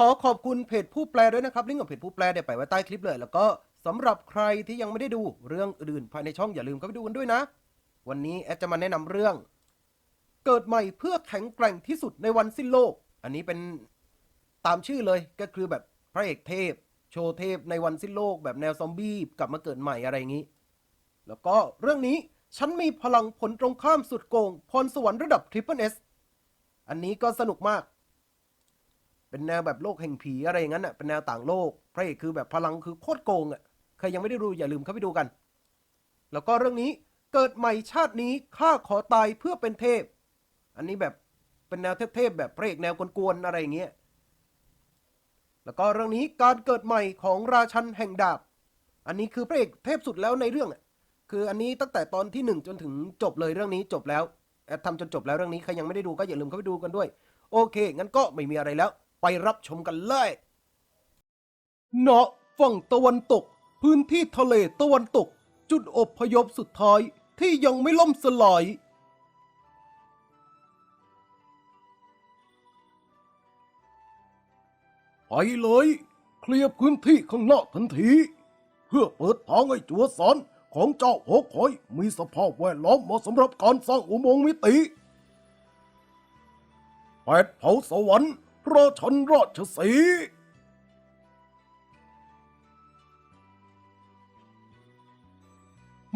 ขอขอบคุณเพจผู้แปลด้วยนะครับ ลิงก์ของเพจผู้แปลเดี๋ยวไปไว้ใต้คลิปเลย แล้วก็สำหรับใครที่ยังไม่ได้ดูเรื่องอื่นภายในช่องอย่าลืมเข้าไปดูกันด้วยนะ วันนี้แอดจะมาแนะนำเรื่อง เกิดใหม่เพื่อแข็งแกร่งที่สุดในวันสิ้นโลก อันนี้เป็นตามชื่อเลยก็คือแบบพระเอกเทพ โชว์เทพในวันสิ้นโลก แบบแนวซอมบี้กลับมาเกิดใหม่อะไรอย่างนี้ แล้วก็เรื่องนี้ฉันมีพลังผลตรงข้ามสุดโกงพรสวรรค์ระดับทริปเปิลเอสอันนี้ก็สนุกมาก เป็นแนวแบบโลกแห่งผีอะไรอย่างนั้นอะเป็นแนวต่างโลกพระเอกคือแบบพลังคือโคตรโกงอะใครยังไม่ได้ดูอย่าลืมเข้าไปดูกัน แล้วก็เรื่องนี้เกิดใหม่ชาตินี้ข้าขอตายเพื่อเป็นเทพ อันนี้แบบเป็นแนวเทพๆแบบพระเอกแนวกวนๆอะไรอย่างเงี้ยแล้วก็เรื่องนี้การเกิดใหม่ของราชันแห่งดาบ อันนี้คือพระเอกเทพสุดแล้วในเรื่องอะคืออันนี้ตั้งแต่ตอนที่หนึ่งจนถึงจบเลยเรื่องนี้จบแล้วแอดทำจนจบแล้วเรื่องนี้ใครยังไม่ได้ดูก็อย่าลืมเข้าไปดูกันด้วย โอเค งั้นก็ไม่มีอะไรแล้ว ไปรับชมกันเลยเนาะฝั่งตะวันตก พื้นที่ทะเลตะวันตก จุดอบพยพสุดท้ายที่ยังไม่ล่มสลาย ไปเลย เคลียร์พื้นที่ข้างนอกทันที เพื่อเปิดทางให้จัวสอนของเจ้าหกคอยมีสภาพแวดล้อมเหมาะสำหรับการสร้างอุโมงค์มิติแปดเผาสวรรค์ ราชันราชสี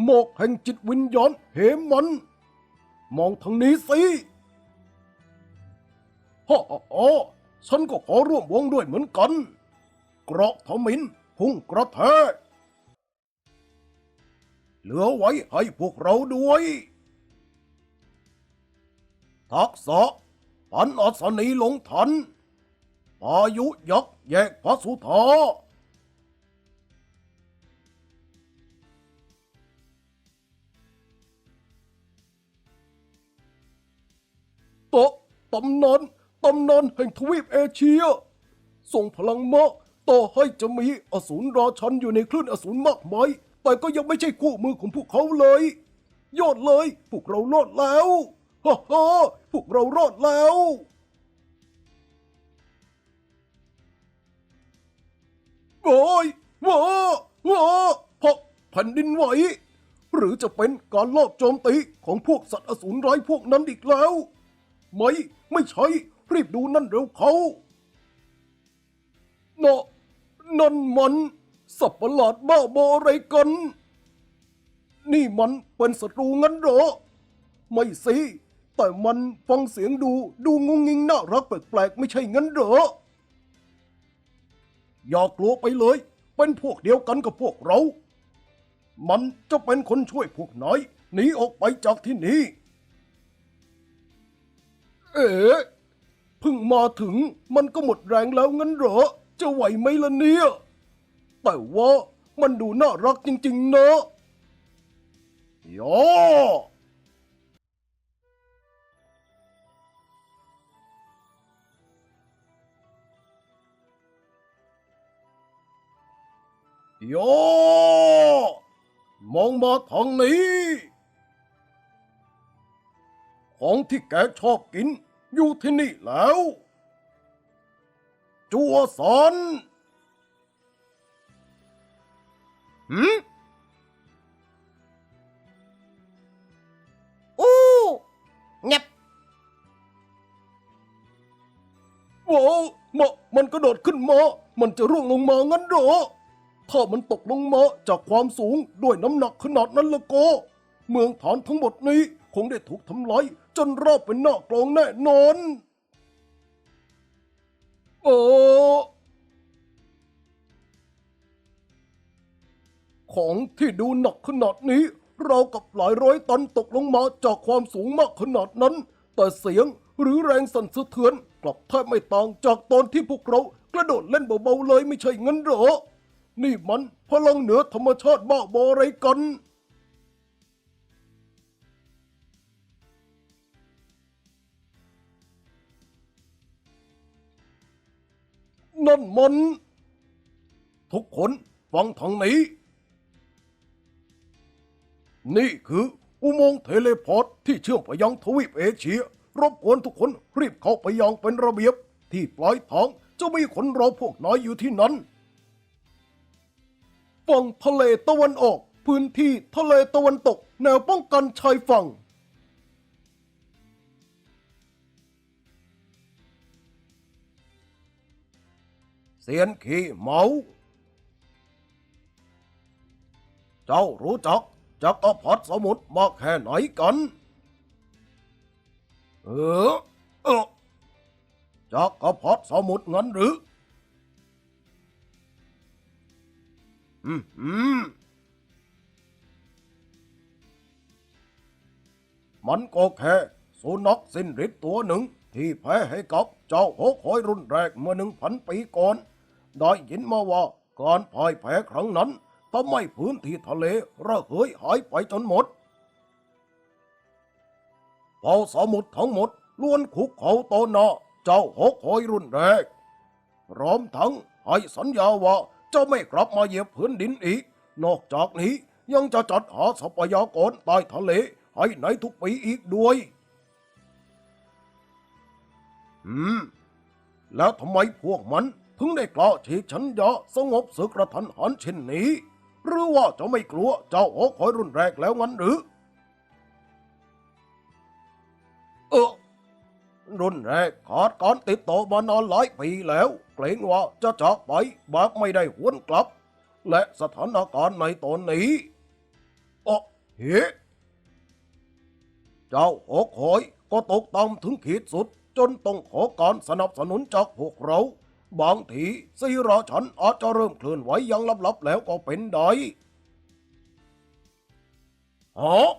หมอกแห่งจิตวิญญาณเหมัน มองทางนี้สิฮ่าฮ่าฉันก็ขอร่วมวงด้วยเหมือนกัน เกราะทมินพุ่งกระแทกเหลือไว้ให้พวกเราด้วย ทักษะปันอัศนีลงทัน พายุยักษ์แยกพระสุธาตะตำนานตำนานแห่งทวีปเอเชีย ส่งพลังมะต่อให้จะมีอสูรราชันอยู่ในคลื่นอสูรมากมายแต่ก็ยังไม่ใช่คู่มือของพวกเขาเลย ยอดเลย พวกเรารอดแล้วฮ่าฮ่าพวกเรารอดแล้ว โอ้ยว้าวาเพราะแผ่นดินไหว หรือจะเป็นการลอบโจมตีของพวกสัตว์อสูรร้ายพวกนั้นอีกแล้ว ไม่ไม่ใช่รีบดูนั่นเร็วเขาเนาะนั่นมันสับประหลาดบ้าบออะไรกัน นี่มันเป็นศัตรูงั้นเหรอ ไม่สิ แต่มันฟังเสียงดูดูงุงงิงน่ารักแปลกๆไม่ใช่งั้นเหรอ อย่ากลัวไปเลย เป็นพวกเดียวกันกับพวกเรา มันจะเป็นคนช่วยพวกนายหนีออกไปจากที่นี่เอ๋เพิ่งมาถึงมันก็หมดแรงแล้วงั้นเหรอ จะไหวไหมล่ะเนี่ย แต่ว่ามันดูน่ารักจริงๆนะยอ โย มองมาทางนี้ ของที่แกชอบกิน อยู่ที่นี่แล้ว จัวสอนหืมอู้เงียบว้าวมามันกระโดดขึ้นมา มันจะร่วงลงมางั้นเหรอ ถ้ามันตกลงมาจากความสูงด้วยน้ำหนักขนาดนั้นละก็ เมืองฐานทั้งหมดนี้คงได้ถูกทำลายจนราบเป็นหน้ากลองแน่นอนโอ้ของที่ดูหนักขนาดนี้ เรากับหลายร้อยตันตกลงมาจากความสูงมากขนาดนั้น แต่เสียงหรือแรงสั่นสะเทือน กลับแทบไม่ต่างจากตอนที่พวกเรากระโดดเล่นเบาๆเลยไม่ใช่งั้นเหรอ นี่มันพลังเหนือธรรมชาติบ้าบออะไรกัน นั่นมัน ทุกคนฟังทางนี้ นี่คืออุโมงค์เทเลพอร์ตที่เชื่อมไปยังทวีปเอเชีย รบกวนทุกคนรีบเข้าไปยังเป็นระเบียบ ที่ปลายทางจะมีคนรอพวกน้อยอยู่ที่นั้น ฝั่งทะเลตะวันออก พื้นที่ทะเลตะวันตก แนวป้องกันชายฝั่ง เสียนขี้เมาเจ้ารู้จักจักรพรรดิสมุทรมากแค่ไหนกัน เออเออจักรพรรดิสมุทรงั้นหรือ อืมอืมมันก็แค่สุนัขสิ้นฤทธิ์ตัวหนึ่ง ที่แพ้ให้กับเจ้าหกหอยรุ่นแรกเมื่อหนึ่งพันปีก่อน ได้ยินมาว่าการพ่ายแพ้ครั้งนั้นทำให้พื้นที่ทะเลระเหยหายไปจนหมดเผ่าสมุทรทั้งหมดล้วนคุกเขาต่อหน้าเจ้าหกหอยรุ่นแรกพร้อมทั้งให้สัญญาว่า จะไม่กลับมาเหยียบพื้นดินอีก นอกจากนี้ยังจะจัดหาทรัพยากรใต้ทะเลให้ในทุกปีอีกด้วย อืม แล้วทำไมพวกมันถึงได้กล้าฉีกชัญญาสงบศึกระทันหันเช่นนี้ หรือว่าจะไม่กลัวเจ้าหอกหอยรุ่นแรกแล้วงั้นหรือ เออรุ่นแรกขาดการติดต่อมานานหลายปีแล้ว เกรงว่าจะจากไปแบบไม่ได้หวนกลับ และสถานการณ์ในตอนนี้โอ้เฮเจ้าหอกหอยก็ตกต่ำถึงขีดสุด จนต้องขอการสนับสนุนจากพวกเรา บางทีสีราชันอาจจะเริ่มเคลื่อนไหวอยังลับๆแล้วก็เป็นได้ฮะ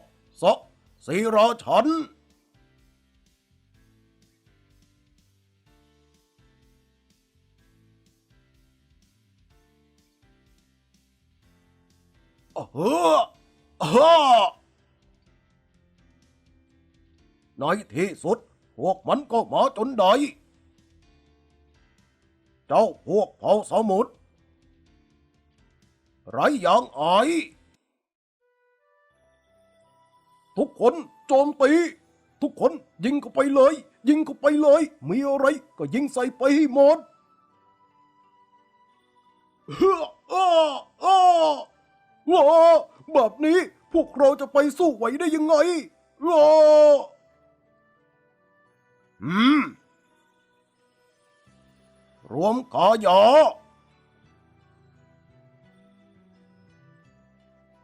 สสีราชัน เออเออในที่สุด พวกมันก็มาจนได้ เจ้าพวกเผ่าสมุทรไรอย่างอายทุกคนโจมตี ทุกคนยิงเข้าไปเลย ยิงเข้าไปเลย มีอะไรก็ยิงใส่ไปให้หมดเฮ้ออ้ออ้อ ว้าแบบนี้พวกเราจะไปสู้ไหวได้ยังไงว้าอืม รวมกอยอ